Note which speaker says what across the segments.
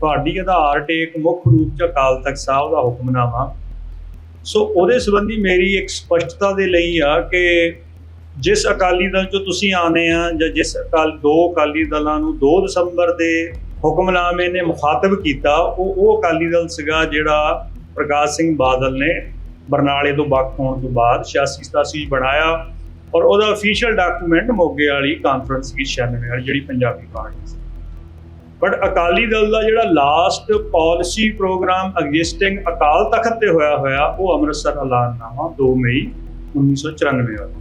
Speaker 1: ਤੁਹਾਡੀ ਆਧਾਰ ਟੇਕ ਮੁੱਖ ਰੂਪ ਚ ਅਕਾਲ ਤਖਤ ਸਾਹਿਬ ਦਾ ਹੁਕਮਨਾਮਾ ਸੋ ਉਹਦੇ ਸੰਬੰਧੀ ਮੇਰੀ ਇੱਕ ਸਪਸ਼ਟਤਾ ਦੇ ਲਈ ਆ ਕਿ ਜਿਸ ਅਕਾਲੀ ਦਲ ਚੋਂ ਤੁਸੀਂ ਆਨੇ ਆ ਜਾਂ ਜਿਸ ਅਕਾਲ, ਦੋ ਅਕਾਲੀ ਦਲਾਂ ਨੂੰ 2 ਦਸੰਬਰ ਦੇ ਹੁਕਮਨਾਮੇ ਨੇ ਮੁਖਾਤਬ ਕੀਤਾ, ਉਹ ਉਹ ਅਕਾਲੀ ਦਲ ਸੀਗਾ ਜਿਹੜਾ ਪ੍ਰਕਾਸ਼ ਸਿੰਘ ਬਾਦਲ ਨੇ ਬਰਨਾਲੇ ਤੋਂ ਵੱਖ ਹੋਣ ਤੋਂ ਬਾਅਦ 86 87 ਬਣਾਇਆ ਔਰ ਉਹਦਾ ਅਫੀਸ਼ੀਅਲ ਡਾਕੂਮੈਂਟ ਮੋਗੇ ਵਾਲੀ ਕਾਨਫਰੰਸ ਦੀ 96 ਵਾਲੀ ਜਿਹੜੀ ਪੰਜਾਬੀ ਪਾਰਟੀ ਸੀ। ਬਟ ਅਕਾਲੀ ਦਲ ਦਾ ਜਿਹੜਾ last policy programme existing Akal Takht ਤੇ ਹੋਇਆ ਹੋਇਆ, ਉਹ ਅੰਮ੍ਰਿਤਸਰ ਐਲਾਨਨਾਮਾ 2 ਮਈ 1994 ਵਾਲਾ।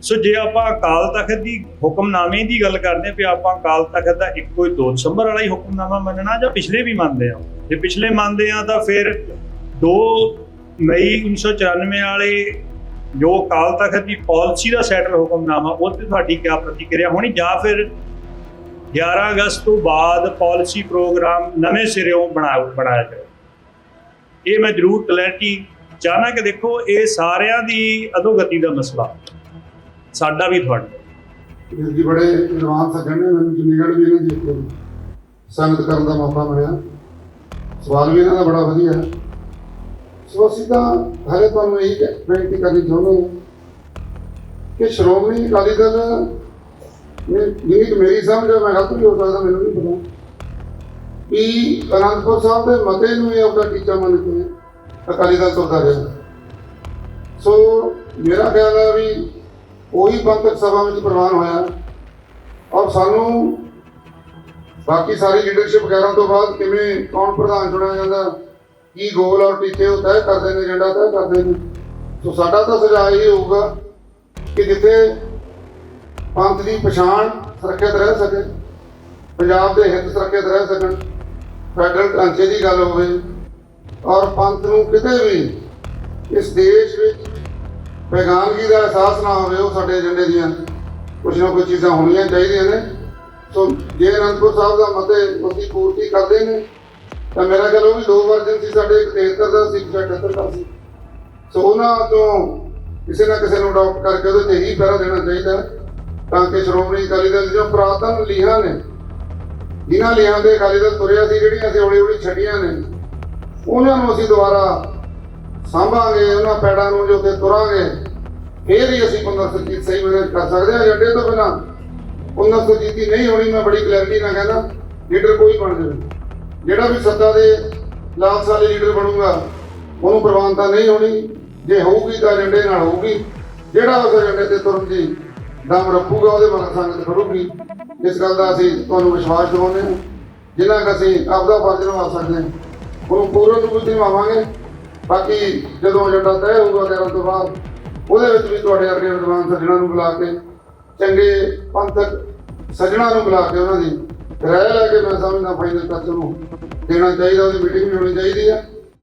Speaker 1: ਸੋ ਜੇ ਆਪਾਂ ਅਕਾਲ ਤਖਤ ਦੀ ਹੁਕਮਨਾਮੇ ਦੀ ਗੱਲ ਕਰਦੇ ਹਾਂ, ਵੀ ਆਪਾਂ ਅਕਾਲ ਤਖਤ ਦਾ ਇੱਕੋ ਹੀ 2 ਦਸੰਬਰ ਵਾਲਾ ਹੀ ਹੁਕਮਨਾਮਾ ਮੰਨਣਾ ਜਾਂ ਪਿਛਲੇ ਵੀ ਮੰਨਦੇ ਆ ਜੇ ਪਿਛਲੇ ਮੰਨਦੇ ਆ ਤਾਂ ਫਿਰ 2 ਮਈ 1994 ਵਾਲੇ ਜੋ ਅਕਾਲ ਤਖਤ ਦੀ ਪਾਲਿਸੀ ਦਾ ਸੈਟਲ ਹੁਕਮਨਾਮਾ, ਉਹ ਤੇ ਤੁਹਾਡੀ ਕੀ ਪ੍ਰਤੀਕਿਰਿਆ ਹੋਣੀ ਜਾਂ ਫਿਰ 11 ਅਗਸਤ ਤੋਂ ਬਾਅਦ ਪਾਲਿਸੀ ਪ੍ਰੋਗਰਾਮ ਨਵੇਂ ਸਿਰਿਓਂ ਬਣਾ, ਬਣਾਇਆ ਜਾਵੇ। ਇਹ ਮੈਂ ਜ਼ਰੂਰ ਕਲੈਰਿਟੀ ਚਾਹਨਾ ਕਿ ਦੇਖੋ, ਇਹ ਸਾਰਿਆਂ ਦੀ ਅਧੋਗਤੀ ਦਾ ਮਸਲਾ। ਸਾਡਾ ਵੀ ਤੁਹਾਡਾ।
Speaker 2: ਵੀਰ ਜੀ ਬੜੇ ਜਵਾਨ ਸੱਜਣ ਨੇ ਮੈਨੂੰ ਚੰਡੀਗੜ੍ਹ ਵੀ ਇਹਨਾਂ ਦੀ ਸੰਗਤ ਕਰਨ ਦਾ ਮੌਕਾ ਮਿਲਿਆ। ਸਵਾਲ ਵੀ ਇਹਨਾਂ ਦਾ ਬੜਾ ਵਧੀਆ ਹੈ। ਸੋ ਅਸੀਂ ਹਰੇ ਤੁਹਾਨੂੰ ਇਹੀ ਬੇਨਤੀ ਕਰਨੀ ਚਾਹੁੰਦੇ ਕਿ ਸ਼੍ਰੋਮਣੀ ਅਕਾਲੀ ਦਲ ਜਿਹੜੀ ਮੇਰੀ ਸਮਝ ਹੈ ਮੈਂ ਗਲਤ ਵੀ ਹੋ ਸਕਦਾ, ਮੈਨੂੰ ਨਹੀਂ ਪਤਾ। ਕਿ ਅਨੰਦਪੁਰ ਸਾਹਿਬ ਦੇ ਮਤੇ ਨੂੰ ਇਹ ਆਪਣਾ ਟੀਚਾ ਮੰਨ ਕੇ ਅਕਾਲੀ ਦਲ ਤੁਰਦਾ ਰਿਹਾ। ਸੋ ਮੇਰਾ ਖਿਆਲ ਹੈ ਵੀ ਉਹੀ ਪੰਥਕ ਸਭਾ ਵਿੱਚ ਪ੍ਰਵਾਨ ਹੋਇਆ। ਔਰ ਸਾਨੂੰ ਬਾਕੀ ਸਾਰੀ ਲੀਡਰਸ਼ਿਪ ਵਗੈਰਾ ਤੋਂ ਬਾਅਦ ਕਿਵੇਂ, ਕੌਣ ਪ੍ਰਧਾਨ ਚੁਣਿਆ ਜਾਂਦਾ, ਕੀ ਗੋਲ ਔਰ ਟੀਚੇ ਉਹ ਤੈਅ ਕਰਦੇ ਨੇ ਏਜੰਡਾ ਤੈਅ ਕਰਦੇ ਨੇ। ਸੋ ਸਾਡਾ ਤਾਂ ਸੁਝਾਅ ਇਹ ਹੋਊਗਾ ਕਿ ਜਿੱਥੇ ਪੰਥ ਦੀ ਪਛਾਣ ਸੁਰੱਖਿਅਤ ਰਹਿ ਸਕੇ ਪੰਜਾਬ ਦੇ ਹਿੱਤ ਸੁਰੱਖਿਅਤ ਰਹਿ ਸਕਣ ਫੈਡਰਲ ਢਾਂਚੇ ਦੀ ਗੱਲ ਹੋਵੇ ਔਰ ਪੰਥ ਨੂੰ ਕਿਤੇ ਵੀ ਇਸ ਦੇਸ਼ ਵਿੱਚ ਬੇਗਾਨਗੀ ਦਾ ਅਹਿਸਾਸ ਨਾ ਹੋਵੇ ਉਹ ਸਾਡੇ ਏਜੰਡੇ ਦੀਆਂ ਕੁਝ ਨਾ ਕੁਝ ਚੀਜ਼ਾਂ ਹੋਣੀਆਂ ਚਾਹੀਦੀਆਂ ਨੇ। ਸੋ ਜੇ ਅਨੰਦਪੁਰ ਸਾਹਿਬ ਦਾ ਮਤੇ ਉਸਦੀ ਪੂਰਤੀ ਕਰਦੇ ਨੇ ਤਾਂ ਮੇਰਾ ਖਿਆਲ ਉਹ ਵੀ ਦੋ ਵਰਜਨ ਸੀ ਸਾਡੇ ਇੱਕ 73 ਦਾ ਸੀ 78 ਦਾ ਸੀ। ਸੋ ਉਹਨਾਂ ਤੋਂ ਕਿਸੇ ਨਾ ਕਿਸੇ ਨੂੰ ਅਡਾਪਟ ਕਰਕੇ ਉਹਦੇ ਤੇ ਹੀ ਪਹਿਰਾ ਦੇਣਾ ਚਾਹੀਦਾ। ਹੈ, ਤਾਂ ਕਿ ਸ਼੍ਰੋਮਣੀ ਅਕਾਲੀ ਦਲ ਦੀਆਂ ਪੁਰਾਤਨ ਲੀਹਾਂ ਨੇ, ਜਿਨ੍ਹਾਂ ਲੀਹਾਂ ਦੇ ਅਕਾਲੀ ਦਲ ਤੁਰਿਆ ਸੀ, ਜਿਹੜੀਆਂ ਅਸੀਂ ਹੌਲੀ ਹੌਲੀ ਛੱਡੀਆਂ ਨੇ, ਉਹਨਾਂ ਨੂੰ ਅਸੀਂ ਦੁਬਾਰਾ ਸਾਂਭਾਂਗੇ, ਉਹਨਾਂ ਪੈੜਾਂ ਨੂੰ ਜੋ ਤੇ ਤੁਰਾਂਗੇ, ਫੇਰ ਹੀ ਅਸੀਂ ਪੁਨਰ ਸੁਰਜੀਤ ਸਹੀ ਮੈਨੇਜ ਕਰ ਸਕਦੇ ਹਾਂ। ਏਜੰਡੇ ਤੋਂ ਬਿਨਾਂ ਪੁਨਰ ਦੀ ਨਹੀਂ ਹੋਣੀ, ਮੈਂ ਬੜੀ ਕਲੈਰਿਟੀ ਨਾਲ ਕਹਿੰਦਾ ਲੀਡਰ ਕੋਈ ਬਣ ਜਾਵੇ। ਜਿਹੜਾ ਵੀ ਸੱਤਾ ਦੇ ਲਾਲਚ ਵਾਲੇ ਲੀਡਰ ਬਣੂਗਾ, ਉਹਨੂੰ ਪ੍ਰਵਾਨਤਾ ਨਹੀਂ ਹੋਣੀ। ਜੇ ਹੋਊਗੀ ਤਾਂ ਏਜੰਡੇ ਨਾਲ ਹੋਊਗੀ। ਜਿਹੜਾ ਉਸ ਏਜੰਡੇ ਤੇ ਤੁਰਨ ਦੀ ਦਮ ਰੱਖੂਗਾ ਉਹਦੇ ਮਗਰ ਸੰਗਤ ਕਰੂਗੀ ਇਸ ਗੱਲ ਦਾ ਅਸੀਂ ਤੁਹਾਨੂੰ ਵਿਸ਼ਵਾਸ ਦਿਵਾਉਂਦੇ ਹਾਂ। ਜਿੰਨਾ ਕੁ ਅਸੀਂ ਆਪਦਾ ਫਰਜ਼ ਨਿਭਾ ਸਕਦੇ ਹਾਂ, ਉਹਨੂੰ ਪੂਰਨ ਰੂਪ ਨਿਭਾਵਾਂਗੇ। ਬਾਕੀ ਜਦੋਂ ਏਜੰਡਾ ਤੈਅ ਹੋਊਗਾ ਕਰਨ ਤੋਂ ਬਾਅਦ, ਉਹਦੇ ਵਿੱਚ ਵੀ ਤੁਹਾਡੇ ਵਰਗੇ ਵਿਦਵਾਨ ਸੱਜਣਾ ਨੂੰ ਬੁਲਾ ਕੇ, ਚੰਗੇ ਪੰਥਕ ਸੱਜਣਾ ਨੂੰ ਬੁਲਾ ਕੇ ਉਹਨਾਂ ਦੀ ਰਾਏ ਲੈ ਕੇ ਮੈਂ ਸਮਝਦਾ ਫਾਈਨਲ ਤੱਕ ਨੂੰ ਦੇਣਾ ਚਾਹੀਦਾ, ਉਹਦੀ ਮੀਟਿੰਗ ਵੀ ਹੋਣੀ ਚਾਹੀਦੀ ਹੈ।